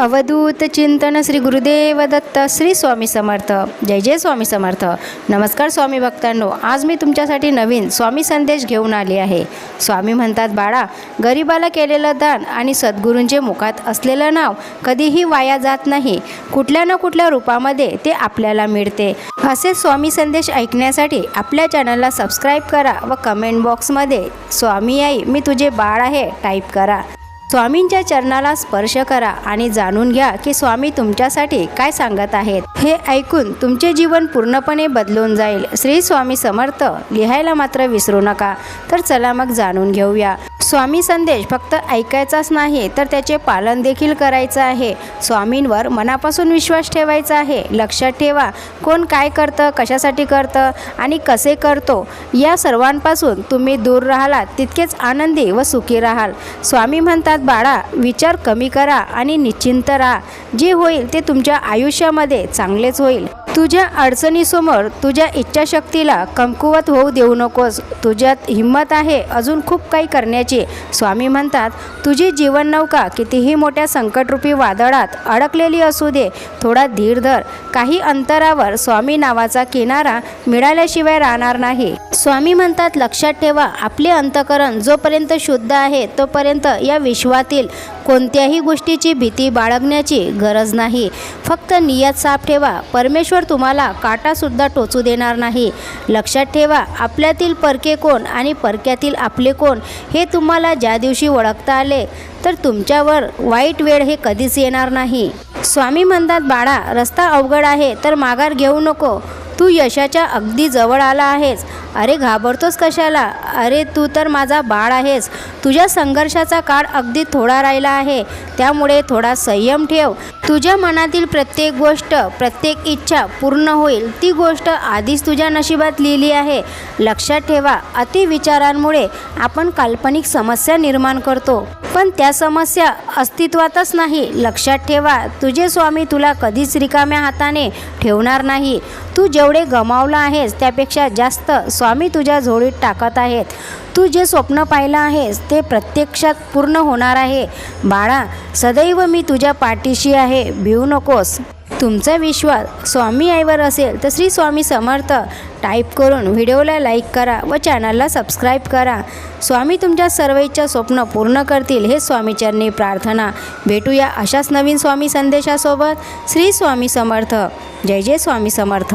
अवधूत चिंतन श्री गुरुदेव दत्त श्री स्वामी समर्थ. जय जय स्वामी समर्थ. नमस्कार स्वामी भक्तांनो आज मी तुमच्यासाठी नवीन स्वामी संदेश घेऊन आले आहे. स्वामी म्हणतात बाळा गरिबाला केलेलं दान आणि सद्गुरूंचे मुखात असलेलं नाव कधीही वाया जात नाही. कुठल्या ना कुठल्या रूपामध्ये ते आपल्याला मिळते. असे स्वामी संदेश ऐकण्यासाठी आपल्या चॅनलला सबस्क्राईब करा व कमेंट बॉक्समध्ये स्वामी आई मी तुझे बाळ आहे टाईप करा. स्वामींच्या चरणाला स्पर्श करा आणि जाणून घ्या की स्वामी तुमच्यासाठी काय सांगत आहेत. हे ऐकून तुमचे जीवन पूर्णपणे बदलून जाईल. श्री स्वामी समर्थ लिहायला मात्र विसरू नका. तर चला मग जाणून घेऊया. स्वामी संदेश फक्त ऐकायचाच नाही तर त्याचे पालन देखील करायचं आहे. स्वामींवर मनापासून विश्वास ठेवायचा आहे. लक्षात ठेवा कोण काय करतं कशासाठी करतं आणि कसे करतो या सर्वांपासून तुम्ही दूर राहालात तितकेच आनंदी व सुखी राहाल. स्वामी म्हणतात बाळा विचार कमी करा आणि निश्चिंत राहा. जे होईल ते तुमच्या आयुष्यामध्ये चांगलेच होईल. तुझ्या अडचणीसमोर तुझ्या इच्छाशक्तीला कमकुवत होऊ देऊ नकोस. तुझ्यात हिंमत आहे अजून खूप काही करण्याची. स्वामी म्हणतात तुझी जीवननौका कितीही मोठ्या संकटरूपी वादळात अडकलेली असू दे थोडा धीर धर. काही अंतरावर स्वामी नावाचा किनारा मिळाल्याशिवाय राहणार नाही. स्वामी म्हणतात लक्षात ठेवा आपले अंतकरण जोपर्यंत शुद्ध आहे तोपर्यंत या विश्वातील कोणत्याही गोष्टीची भीती बाळगण्याची गरज नाही. फक्त नियत साफ ठेवा. परमेश्वर तुम्हाला काटासुद्धा टोचू देणार नाही. लक्षात ठेवा आपल्यातील परके कोण आणि परक्यातील आपले कोण हे तुम्हाला ज्या दिवशी ओळखता आले तर तुमच्यावर वाईट वेळ हे कधीच येणार नाही. स्वामी म्हणतात बाळा रस्ता अवघड आहे तर माघार घेऊ नको. तू यशाच्या अगदी जवळ आला आहेस. अरे घाबरतोस कशाला? अरे तू तर माझा बाळ आहेस. तुझ्या संघर्षाचा काळ अगदी थोडा राहिला आहे. त्यामुळे थोडा संयम ठेव. तुझ्या मनातील प्रत्येक गोष्ट प्रत्येक इच्छा पूर्ण होईल. ती गोष्ट आधीच तुझ्या नशिबात लिहिली आहे. लक्षात ठेवा अतिविचारांमुळे आपण काल्पनिक समस्या निर्माण करतो. पण त्या समस्या अस्तित्वातच नाही. लक्षात ठेवा तुझे स्वामी तुला कधीच रिकाम्या हाताने ठेवणार नाही. तू जेवढे गमावलं आहेस त्यापेक्षा जास्त स्वामी तुझ्या झोळीत टाकत आहेत. तू जे स्वप्न पाहिलं आहेस ते प्रत्यक्षात पूर्ण होणार आहे. बाळा सदैव मी तुझ्या पाठीशी आहे. भिवू नकोस. तुमचा विश्वास स्वामी आईवर असेल तर श्री स्वामी समर्थ. टाईप करून व्हिडिओला लाईक करा व चॅनलला सबस्क्राईब करा. स्वामी तुमच्या सर्व इच्छा स्वप्न पूर्ण करतील हे स्वामीचरणी प्रार्थना. भेटूया अशाच नवीन स्वामी संदेशासोबत. श्री स्वामी समर्थ. जय जय स्वामी समर्थ.